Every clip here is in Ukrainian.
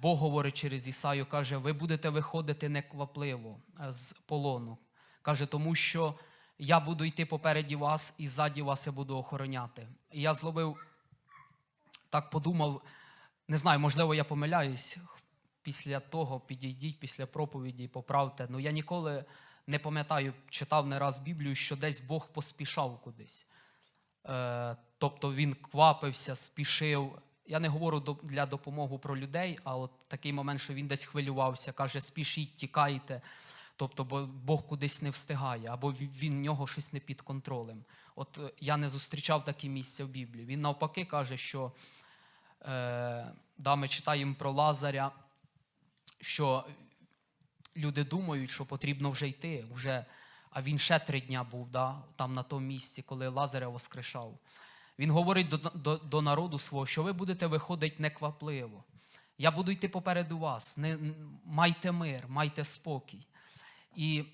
Бог говорить через Ісаю, каже, ви будете виходити неквапливо е, з полону. Каже, тому що я буду йти попереді вас і ззаді вас я буду охороняти. І я зловив, так подумав, не знаю, можливо, я помиляюсь. Після того підійдіть, після проповіді поправте. Ну я ніколи не пам'ятаю, читав не раз Біблію, що десь Бог поспішав кудись. Е, тобто він квапився, спішив. Я не говорю для допомоги про людей, а от такий момент, що він десь хвилювався, каже: спішіть, тікайте. Тобто, бо Бог кудись не встигає, або він в нього щось не під контролем. От е, я не зустрічав такі місця в Біблії. Він навпаки каже, що е, да, ми читаємо про Лазаря, що люди думають, що потрібно вже йти, вже, а він ще три дня був да, там на тому місці, коли Лазаря воскрешав. Він говорить до, до, до народу свого, що ви будете виходити неквапливо. Я буду йти попереду вас. Не, майте мир, майте спокій. І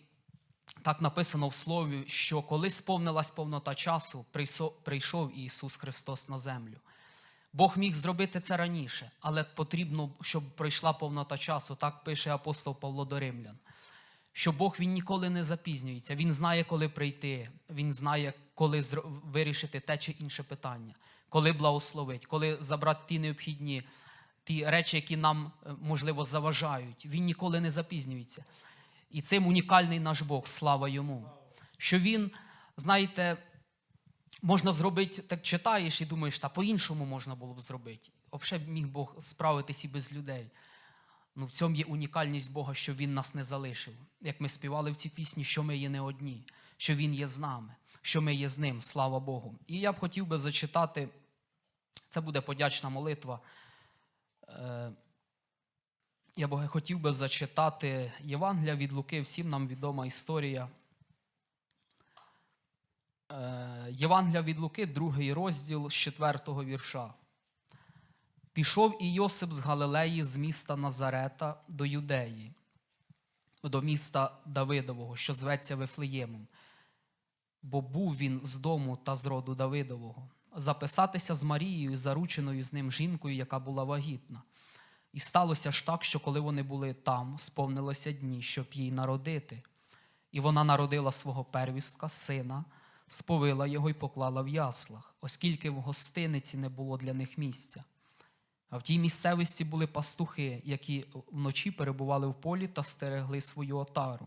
так написано в слові, що коли сповнилась повнота часу, прийшов Ісус Христос на землю. Бог міг зробити це раніше, але потрібно, щоб пройшла повнота часу. Так пише апостол Павло до Римлян. Що Бог він ніколи не запізнюється. Він знає, коли прийти, він знає, коли вирішити те чи інше питання, коли благословить, коли забрати ті необхідні ті речі, які нам, е, можливо, заважають. Він ніколи не запізнюється. І цим унікальний наш Бог, слава йому. Що він, знаєте, можна зробити, так читаєш і думаєш, та по-іншому можна було б зробити. Взагалі міг Бог справитись і без людей. Ну, в цьому є унікальність Бога, що Він нас не залишив. Як ми співали в цій пісні, що ми є не одні, що Він є з нами, що ми є з ним, слава Богу. І я б хотів би зачитати, це буде подячна молитва. Е, Я б хотів би зачитати Євангелія від Луки, всім нам відома історія. Е, Євангелія від Луки, другий розділ з четвертого вірша. Пішов і Йосип з Галилеї, з міста Назарета до Юдеї, до міста Давидового, що зветься Вифлеємом. Бо був він з дому та з роду Давидового, записатися з Марією, зарученою з ним жінкою, яка була вагітна. І сталося ж так, що коли вони були там, сповнилося дні, щоб їй народити. І вона народила свого первістка, сина, сповила його і поклала в яслах, оскільки в гостиниці не було для них місця. А в тій місцевості були пастухи, які вночі перебували в полі та стерегли свою отару.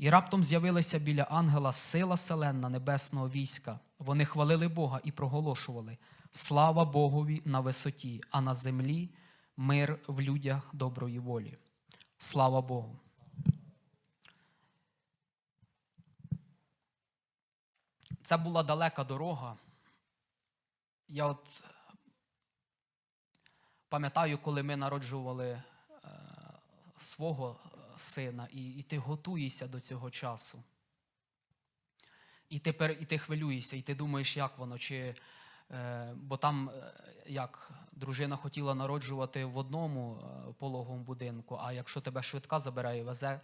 І раптом з'явилася біля ангела сила селенна небесного війська. Вони хвалили Бога і проголошували: Слава Богові на висоті, а на землі мир в людях доброї волі. Слава Богу. Це була далека дорога. Я от пам'ятаю, коли ми народжували е, свого е, сина, і, і ти готуєшся до цього часу. І ти, пер- і ти хвилюєшся, і ти думаєш, як воно, чи. Е, бо там, е, як дружина хотіла народжувати в одному е, пологовому будинку, а якщо тебе швидка забирає везе,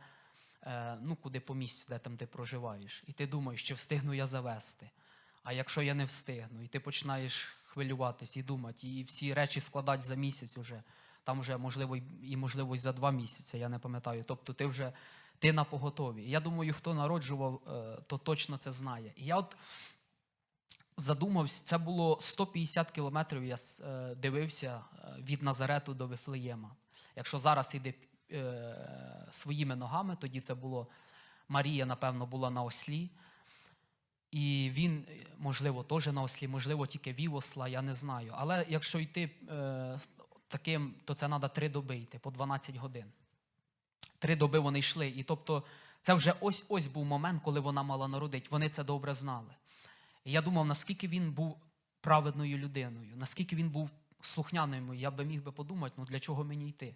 ну, куди по місцю, де там ти проживаєш. І ти думаєш, чи встигну я завести. А якщо я не встигну, і ти починаєш хвилюватись і думати, і всі речі складати за місяць уже, там вже можливо і- можливо і за два місяці, я не пам'ятаю. Тобто ти вже ти на поготові. Я думаю, хто народжував, е, то точно це знає. І я от задумався, це було 150 кілометрів. Я е, дивився е, від Назарету до Вифлеєма. Якщо зараз іде е, своїми ногами, тоді це було Марія, напевно, була на ослі. І він, можливо, теж на ослі, можливо, тільки вів осла, я не знаю. Але якщо йти таким, то це треба три доби йти по 12 годин. Три доби вони йшли. І тобто, це вже ось ось був момент, коли вона мала народити. Вони це добре знали. І я думав, наскільки він був праведною людиною, наскільки він був слухняною. Я би міг би подумати, ну для чого мені йти?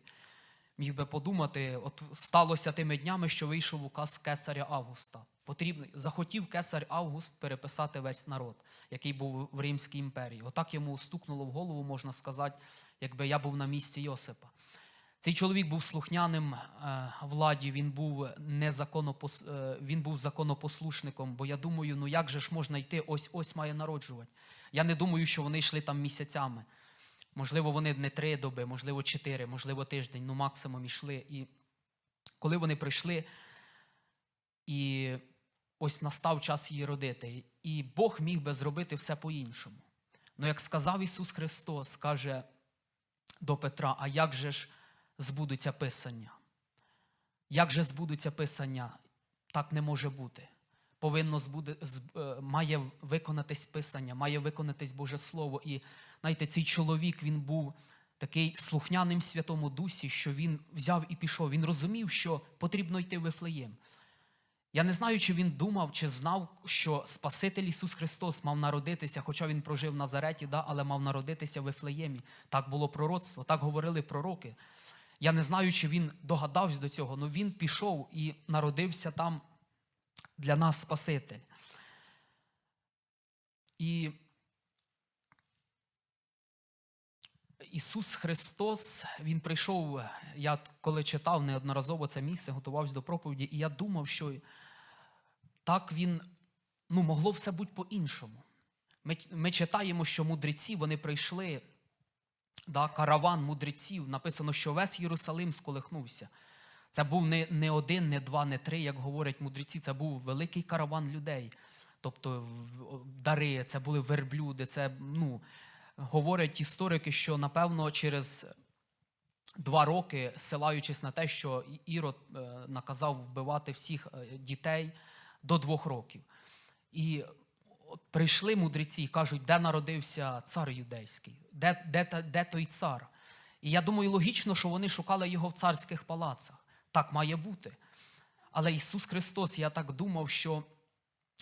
Міг би подумати, от сталося тими днями, що вийшов указ кесаря Августа. Потрібно, захотів кесар Август переписати весь народ, який був в Римській імперії. Отак йому стукнуло в голову, можна сказати, якби я був на місці Йосипа. Цей чоловік був слухняним е, владі, він був, незаконопос... е, він був законопослушником, бо я думаю, ну як же ж можна йти, ось ось має народжувати. Я не думаю, що вони йшли там місяцями. Можливо, вони не три доби, можливо, чотири, можливо, тиждень, ну максимум йшли. І коли вони прийшли, і ось настав час її родити, і Бог міг би зробити все по-іншому. Ну, як сказав Ісус Христос, каже до Петра, а як же ж збудуться писання? Як же збудуться писання? Так не може бути. Повинно збуде, е, має виконатись писання, має виконатись Боже Слово. І знаєте, цей чоловік він був такий слухняним Святому Дусі, що він взяв і пішов. Він розумів, що потрібно йти в Вифлеєм. Я не знаю, чи він думав, чи знав, що Спаситель Ісус Христос мав народитися, хоча він прожив в Назареті, да, але мав народитися в Вифлеємі. Так було пророцтво, так говорили пророки. Я не знаю, чи він догадався до цього, але він пішов і народився там для нас Спаситель. І Ісус Христос, Він прийшов, я коли читав неодноразово це місце, готувався до проповіді, і я думав, що так він, ну, могло все бути по-іншому. Ми, ми читаємо, що мудреці вони прийшли, да, караван мудреців, написано, що весь Єрусалим сколихнувся. Це був не, не один, не два, не три, як говорять мудреці, це був великий караван людей. Тобто дари, це були верблюди, це, ну, говорять історики, що напевно через два роки, силаючись на те, що Ірод е, наказав вбивати всіх е, дітей до двох років. І прийшли мудреці і кажуть, де народився цар юдейський, де, де, де той цар. І я думаю, логічно, що вони шукали його в царських палацах. Так має бути. Але Ісус Христос, я так думав, що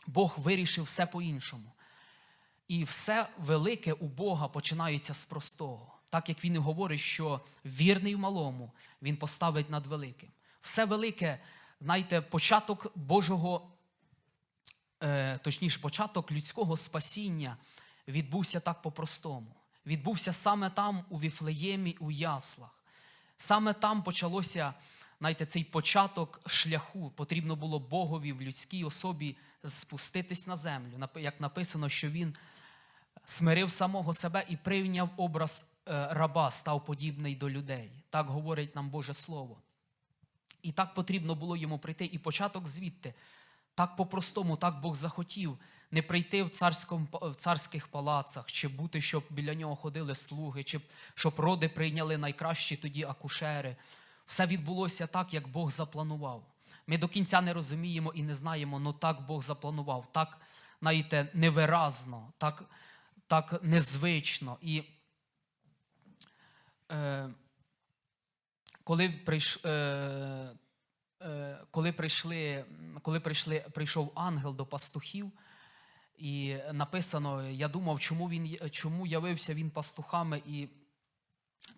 Бог вирішив все по-іншому. І все велике у Бога починається з простого. Так як він і говорить, що вірний в малому він поставить над великим. Все велике, знаєте, початок Божого, е, точніше, початок людського спасіння відбувся так по-простому. Відбувся саме там, у Віфлеємі, у яслах. Саме там почалося, знаєте, цей початок шляху. Потрібно було Богові в людській особі спуститись на землю. Як написано, що він смирив самого себе і прийняв образ е, раба, став подібний до людей. Так говорить нам Боже Слово. І так потрібно було йому прийти. І початок звідти. Так по-простому, так Бог захотів не прийти в, царському, в царських палацах, чи бути, щоб біля нього ходили слуги, чи щоб роди прийняли найкращі тоді акушери. Все відбулося так, як Бог запланував. Ми до кінця не розуміємо і не знаємо, але так Бог запланував, так, знаєте, невиразно, так, так незвично. І е, коли, прийш, е, е, коли, прийшли, коли прийшли, прийшов ангел до пастухів, і написано, я думав, чому, він, чому явився він пастухами, і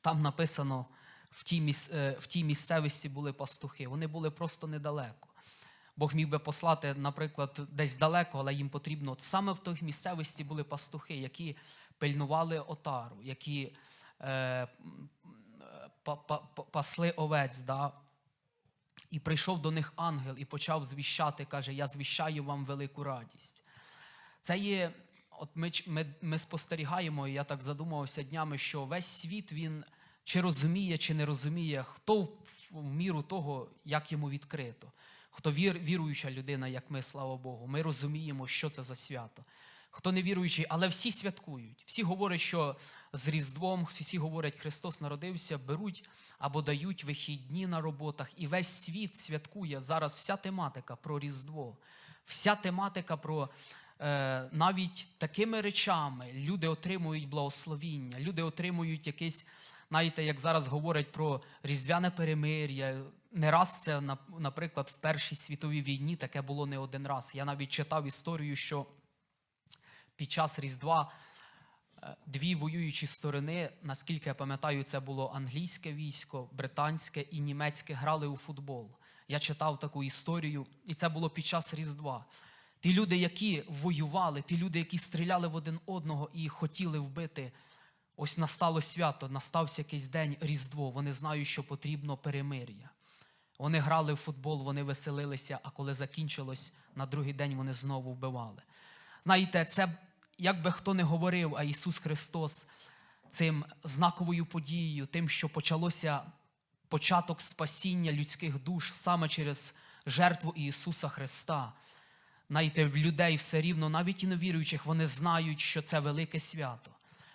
там написано, в тій, міс, е, в тій місцевості були пастухи. Вони були просто недалеко. Бог міг би послати, наприклад, десь далеко, але їм потрібно. От саме в тих місцевості були пастухи, які пильнували отару, які е, па- па- па- пасли овець. Да? І прийшов до них ангел і почав звіщати, каже: Я звіщаю вам велику радість. Це є, от ми, ми, ми спостерігаємо, і я так задумувався днями, що весь світ він чи розуміє, чи не розуміє, хто в, міру того, як йому відкрито. Хто вір, віруюча людина, як ми, слава Богу, ми розуміємо, що це за свято. Хто не віруючий, але всі святкують. Всі говорять, що з Різдвом, всі говорять, Христос народився, беруть або дають вихідні на роботах. І весь світ святкує зараз вся тематика про Різдво, вся тематика про е, навіть такими речами люди отримують благословіння, люди отримують якесь, знаєте, як зараз говорять про різдвяне перемир'я. Не раз це, наприклад, в Першій світовій війні таке було не один раз. Я навіть читав історію, що під час Різдва е, дві воюючі сторони. Наскільки я пам'ятаю, це було англійське військо, британське і німецьке грали у футбол. Я читав таку історію, і це було під час Різдва. Ті люди, які воювали, ті люди, які стріляли в один одного і хотіли вбити, ось настало свято, настався якийсь день Різдво. Вони знають, що потрібно перемир'я. Вони грали в футбол, вони веселилися, а коли закінчилось, на другий день вони знову вбивали. Знаєте, це як би хто не говорив, а Ісус Христос цим знаковою подією, тим, що почалося початок спасіння людських душ саме через жертву Ісуса Христа. Знаєте, в людей все рівно, навіть і невіруючих, вони знають, що це велике свято.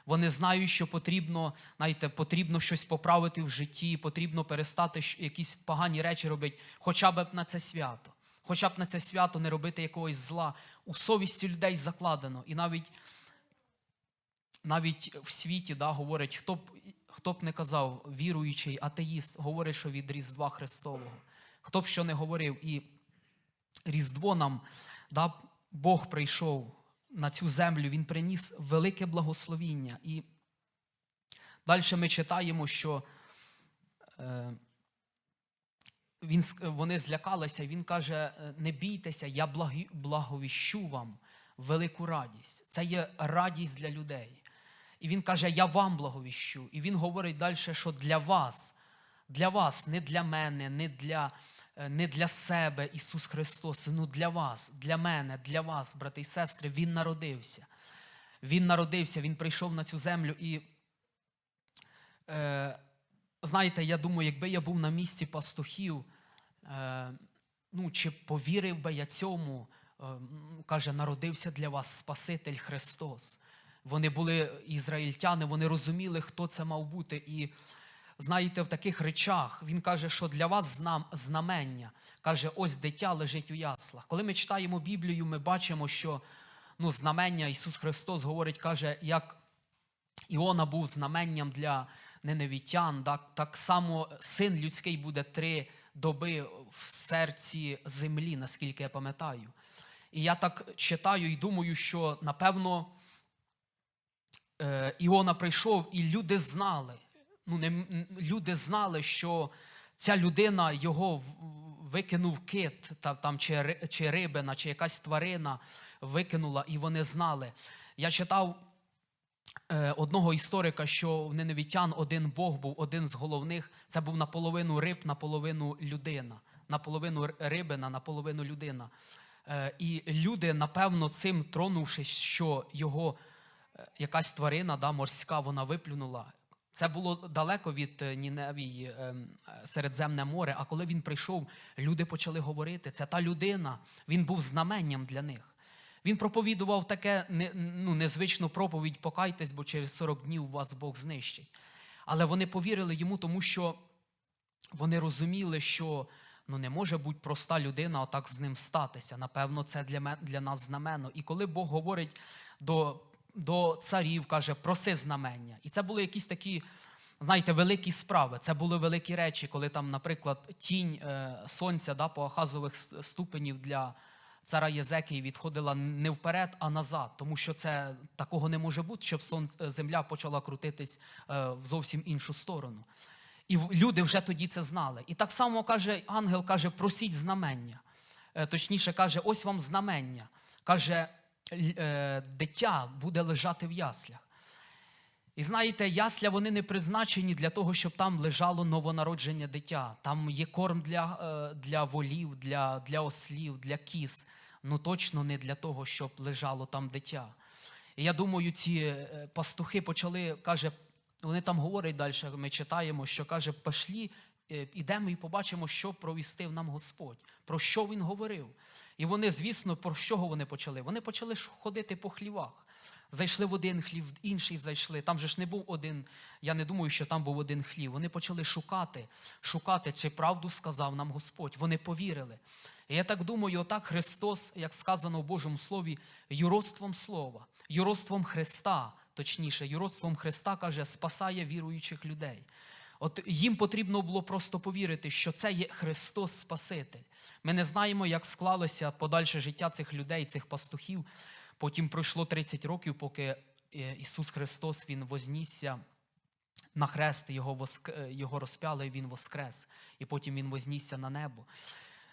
Вони знають, що потрібно, знаєте, потрібно щось поправити в житті, потрібно перестати якісь погані речі робити, хоча б на це свято. Хоча б на це свято не робити якогось зла. У совісті людей закладено. І навіть, навіть в світі да, говорять, хто б, хто б не казав, віруючий атеїст, говорить, що від Різдва Христового. Хто б що не говорив. І Різдво нам, да, Бог прийшов на цю землю, Він приніс велике благословіння. І далі ми читаємо, що е, він, вони злякалися, і він каже: е, не бійтеся, я благовіщу вам велику радість. Це є радість для людей. І він каже, я вам благовіщу. І він говорить далі, що для вас, для вас, не для мене, не для, не для себе Ісус Христос, ну для вас, для мене, для вас, брати і сестри, Він народився. Він народився, Він прийшов на цю землю і. Е, знаєте, я думаю, якби я був на місці пастухів, е, ну, чи повірив би я цьому, е, каже, народився для вас Спаситель Христос. Вони були ізраїльтяни, вони розуміли, хто це мав бути. І знаєте, в таких речах він каже, що для вас знам, знамення. Каже, ось дитя лежить у яслах. Коли ми читаємо Біблію, ми бачимо, що ну, знамення Ісус Христос говорить, каже, як Іона був знаменням для неневітян, так, так само син людський буде три доби в серці землі, наскільки я пам'ятаю. І я так читаю і думаю, що напевно е, Іона прийшов, і люди знали. Ну, не, люди знали, що ця людина його викинув кит, та, там, чи, чи рибина, чи якась тварина викинула, і вони знали. Я читав е, одного історика, що в неневітян один Бог був, один з головних. Це був наполовину риб, наполовину людина. Наполовину рибина, наполовину людина. Е, і люди, напевно, цим тронувшись, що його е, якась тварина да, морська, вона виплюнула. Це було далеко від е, Ніневії, ем, Середземне море. А коли він прийшов, люди почали говорити. Це та людина, він був знаменням для них. Він проповідував таке ну, незвичну проповідь покайтесь, бо через 40 днів вас Бог знищить. Але вони повірили йому, тому що вони розуміли, що ну, не може бути проста людина отак з ним статися. Напевно, це для, для нас знамено. І коли Бог говорить до, до царів, каже, проси знамення. І це були якісь такі, знаєте, великі справи. Це були великі речі, коли там, наприклад, тінь е, сонця да, по ахазових ступенів для цара Єзекії відходила не вперед, а назад, тому що це такого не може бути, щоб сон, земля почала крутитись е, в зовсім іншу сторону. І люди вже тоді це знали. І так само каже ангел, каже, просіть знамення. Е, Точніше, каже, ось вам знамення. Каже, дитя буде лежати в яслях. І знаєте, ясля вони не призначені для того, щоб там лежало новонародження дитя. Там є корм для, е, для волів, для, для ослів, для кіз. Ну точно не для того, щоб лежало там дитя. І я думаю, ці е, пастухи почали, каже, вони там говорять далі, ми читаємо, що каже, пошлі, е, ідемо і побачимо, що провістив нам Господь, про що він говорив. І вони, звісно, про що вони почали? Вони почали ходити по хлівах. Зайшли в один хлів, в інший зайшли. Там же ж не був один. Я не думаю, що там був один хлів. Вони почали шукати, шукати, чи правду сказав нам Господь. Вони повірили. І я так думаю, отак Христос, як сказано в Божому Слові, юродством Слова, юродством Христа, точніше, юродством Христа каже, спасає віруючих людей. От їм потрібно було просто повірити, що це є Христос Спаситель. Ми не знаємо, як склалося подальше життя цих людей, цих пастухів. Потім пройшло 30 років, поки е, Ісус Христос Він вознісся на хрест, його, воск... е, його розпяли, Він воскрес, і потім Він вознісся на небо.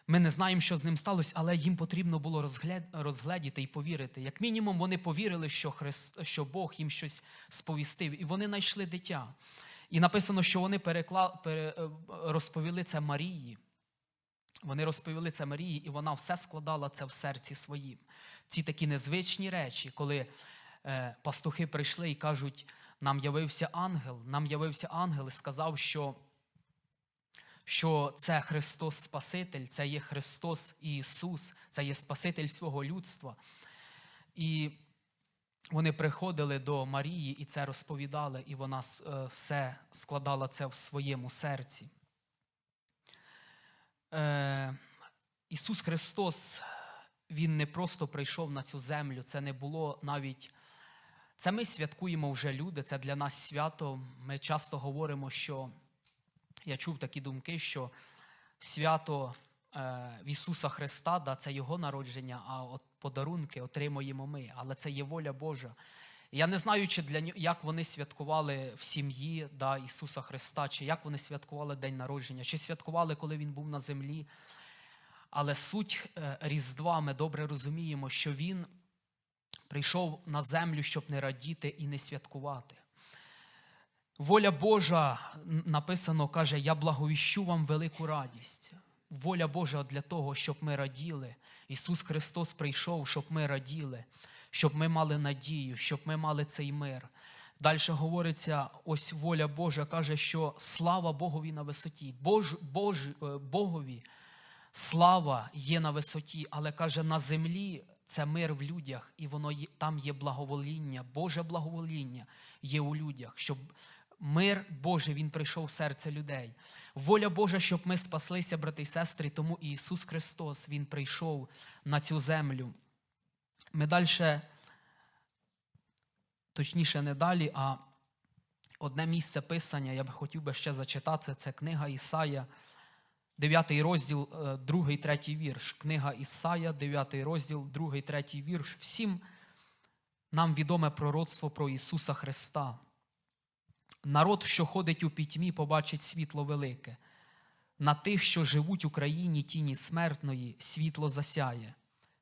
Ми не знаємо, що з ним сталося, але їм потрібно було розгляд... розгледіти і повірити. Як мінімум, вони повірили, що, Христ... що Бог їм щось сповістив, і вони знайшли дитя. І написано, що вони перекла... пере... е, розповіли це Марії. Вони розповіли це Марії, і вона все складала це в серці своїм. Ці такі незвичні речі, коли е, пастухи прийшли і кажуть, нам явився ангел, нам явився ангел і сказав, що, що це Христос Спаситель, це є Христос і Ісус, це є Спаситель свого людства. І вони приходили до Марії і це розповідали, і вона е, все складала це в своєму серці. Е, Ісус Христос, Він не просто прийшов на цю землю, це не було навіть. Це ми святкуємо вже люди, це для нас свято. Ми часто говоримо, що я чув такі думки, що свято в Ісуса Христа, да, це Його народження, а от подарунки отримуємо ми. Але це є воля Божа. Я не знаю, чи для нього, як вони святкували в сім'ї да, Ісуса Христа, чи як вони святкували День народження, чи святкували, коли Він був на землі. Але суть е, Різдва ми добре розуміємо, що Він прийшов на землю, щоб не радіти і не святкувати. Воля Божа написано, каже, я благовіщу вам велику радість. Воля Божа для того, щоб ми раділи. Ісус Христос прийшов, щоб ми раділи, щоб ми мали надію, щоб ми мали цей мир. Далі говориться, ось воля Божа каже, що слава Богові на висоті. Бож, Бож, е, Богові слава є на висоті, але каже, на землі це мир в людях, і воно там є благовоління, Боже благовоління є у людях, щоб мир Божий він прийшов в серце людей. Воля Божа, щоб ми спаслися, брати і сестри, тому і Ісус Христос Він прийшов на цю землю. Ми далі, точніше, не далі, а одне місце писання, я би хотів би ще зачитати, це книга Ісая, 9 розділ, 2, 3 вірш. Книга Ісая, 9 розділ, 2, 3 вірш. Всім нам відоме пророцтво про Ісуса Христа. Народ, що ходить у пітьмі, побачить світло велике. На тих, що живуть у країні тіні смертної, світло засяє.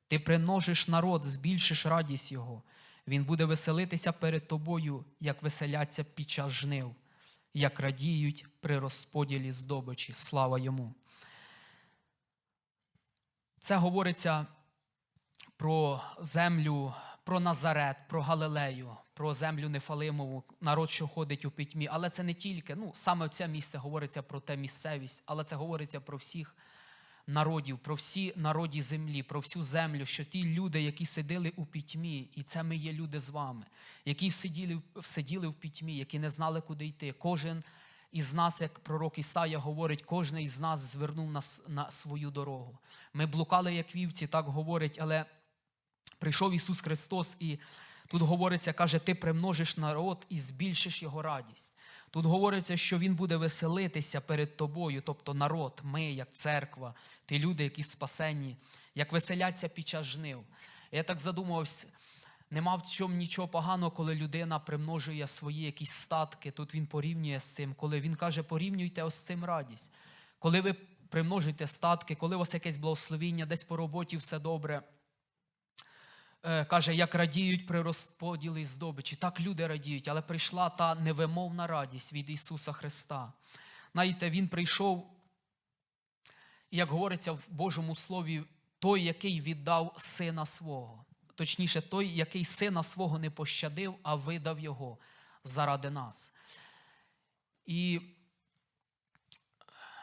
Ти примножиш народ, збільшиш радість його. Він буде веселитися перед тобою, як веселяться під час жнив, як радіють при розподілі здобичі. Слава йому. Це говориться про землю, про Назарет, про Галилею, про землю Нефалимову, народ, що ходить у пітьмі. Але це не тільки, ну, саме це місце говориться про те місцевість, але це говориться про всіх народів, про всі народі землі, про всю землю, що ті люди, які сиділи у пітьмі, і це ми є люди з вами, які сиділи, сиділи в пітьмі, які не знали, куди йти. Кожен із нас, як пророк Ісая говорить, кожен із нас звернув на, на свою дорогу. Ми блукали, як вівці, так говорить, але прийшов Ісус Христос і тут говориться, каже, ти примножиш народ і збільшиш його радість. Тут говориться, що Він буде веселитися перед тобою, тобто народ, ми, як церква, ті люди, які спасені, як веселяться під час жнив. Я так задумався, нема в чому нічого поганого, коли людина примножує свої якісь статки. Тут він порівнює з цим, коли він каже, порівнюйте ось цим радість. Коли ви примножуєте статки, коли у вас якесь благословіння, десь по роботі все добре. Е, Каже, як радіють при розподілі здобичі. Так люди радіють, але прийшла та невимовна радість від Ісуса Христа. Знаєте, Він прийшов, як говориться в Божому Слові, той, який віддав сина свого. Точніше, той, який сина свого не пощадив, а видав його заради нас. І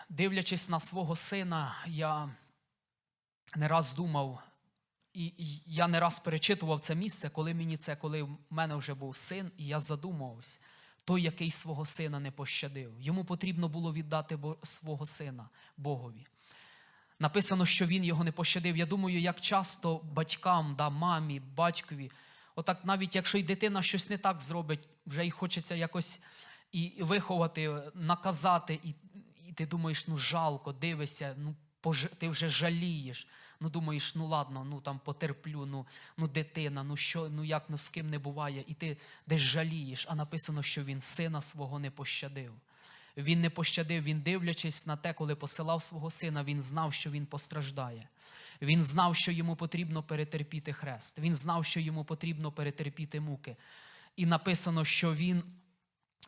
дивлячись на свого сина, я не раз думав, і я не раз перечитував це місце, коли мені це, коли в мене вже був син, і я задумався, той, який свого сина не пощадив. Йому потрібно було віддати свого сина Богові. Написано, що він його не пощадив. Я думаю, як часто батькам, да, мамі, батькові, отак навіть якщо й дитина щось не так зробить, вже й хочеться якось і виховати, наказати, і, і ти думаєш, ну жалко, дивишся, ну ти вже жалієш. Ну думаєш, ну ладно, ну там потерплю, ну, ну дитина, ну що, ну як ну з ким не буває, і ти десь жалієш, а написано, що він сина свого не пощадив. Він не пощадив, він дивлячись на те, коли посилав свого сина, він знав, що він постраждає. Він знав, що йому потрібно перетерпіти хрест. Він знав, що йому потрібно перетерпіти муки. І написано, що він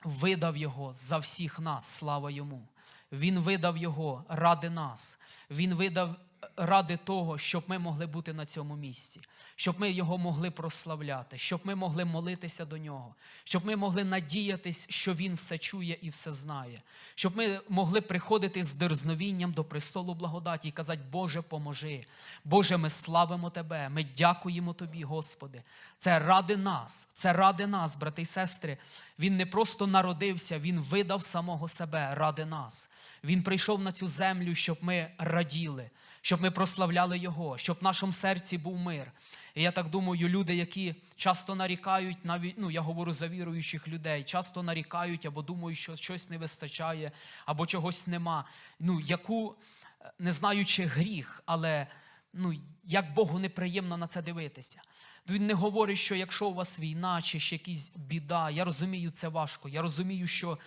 видав його за всіх нас, слава йому. Він видав його ради нас. Він видав ради того, щоб ми могли бути на цьому місці, щоб ми його могли прославляти, щоб ми могли молитися до нього, щоб ми могли надіятись, що він все чує і все знає, щоб ми могли приходити з дерзновінням до престолу благодаті і казати, Боже, поможи. Боже, ми славимо Тебе, ми дякуємо Тобі, Господи. Це ради нас, це ради нас, брати і сестри. Він не просто народився, він видав самого себе ради нас. Він прийшов на цю землю, щоб ми раділи, щоб ми прославляли Його, щоб в нашому серці був мир. І я так думаю, люди, які часто нарікають, навіть ну я говорю за віруючих людей, часто нарікають або думають, що щось не вистачає, або чогось нема. Ну, яку е, не знаючи гріх, але ну, як Богу неприємно на це дивитися. Він не говорить, що якщо у вас війна чи ще якась біда, я розумію, це важко. Я розумію, що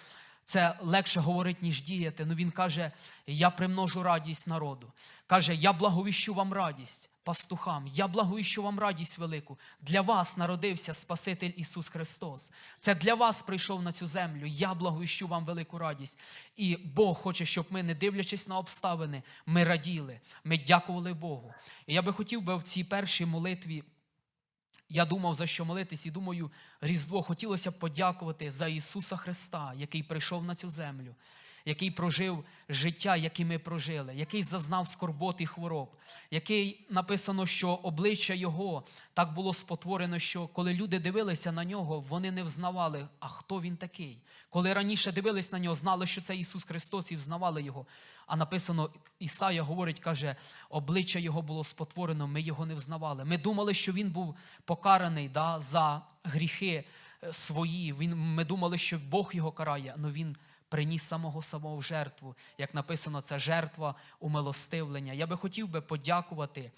це легше говорити, ніж діяти. Ну він каже: я примножу радість народу. Каже, я благовіщу вам радість пастухам, я благовіщу вам радість велику. Для вас народився Спаситель Ісус Христос. Це для вас прийшов на цю землю. Я благовіщу вам велику радість. І Бог хоче, щоб ми, не дивлячись на обставини, ми раділи, ми дякували Богу. І я би хотів би в цій першій молитві. Я думав, за що молитись, і думаю, Різдво хотілося б подякувати за Ісуса Христа, який прийшов на цю землю, який прожив життя, яке ми прожили, який зазнав скорбот і хвороб, який написано, що обличчя Його так було спотворено, що коли люди дивилися на нього, вони не взнавали, а хто він такий. Коли раніше дивились на нього, знали, що це Ісус Христос, і взнавали Його. А написано, Ісая говорить, каже, обличчя Його було спотворено, ми його не взнавали. Ми думали, що Він був покараний да, за гріхи е, свої. Він, Ми думали, що Бог його карає, але Він приніс самого самого жертву. Як написано, це жертва умилостивлення. Я би хотів би подякувати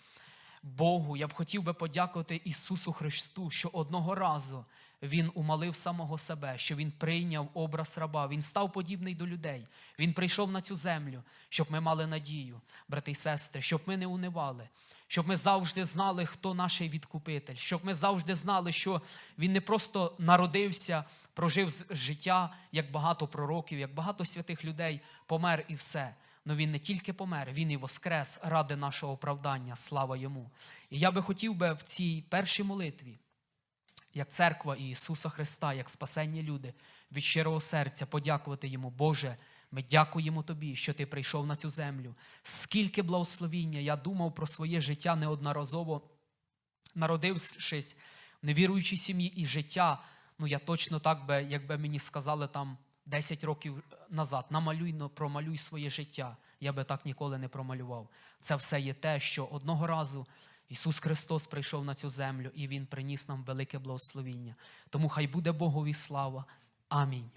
Богу, я б хотів би подякувати Ісусу Христу, що одного разу Він умалив самого себе, що Він прийняв образ раба, Він став подібний до людей. Він прийшов на цю землю, щоб ми мали надію, брати і сестри, щоб ми не унивали, щоб ми завжди знали, хто наш відкупитель, щоб ми завжди знали, що Він не просто народився, прожив життя, як багато пророків, як багато святих людей, помер і все. Но він не тільки помер, він і воскрес ради нашого оправдання. Слава йому. І я би хотів би в цій першій молитві, як церква Ісуса Христа, як спасенні люди, від щирого серця подякувати йому, Боже. Ми дякуємо Тобі, що Ти прийшов на цю землю. Скільки благословіння я думав про своє життя неодноразово, народившись в невіруючій сім'ї і життя. Ну, я точно так би, якби мені сказали там 10 років назад, намалюй, промалюй своє життя. Я би так ніколи не промалював. Це все є те, що одного разу Ісус Христос прийшов на цю землю і Він приніс нам велике благословіння. Тому хай буде Богові слава. Амінь.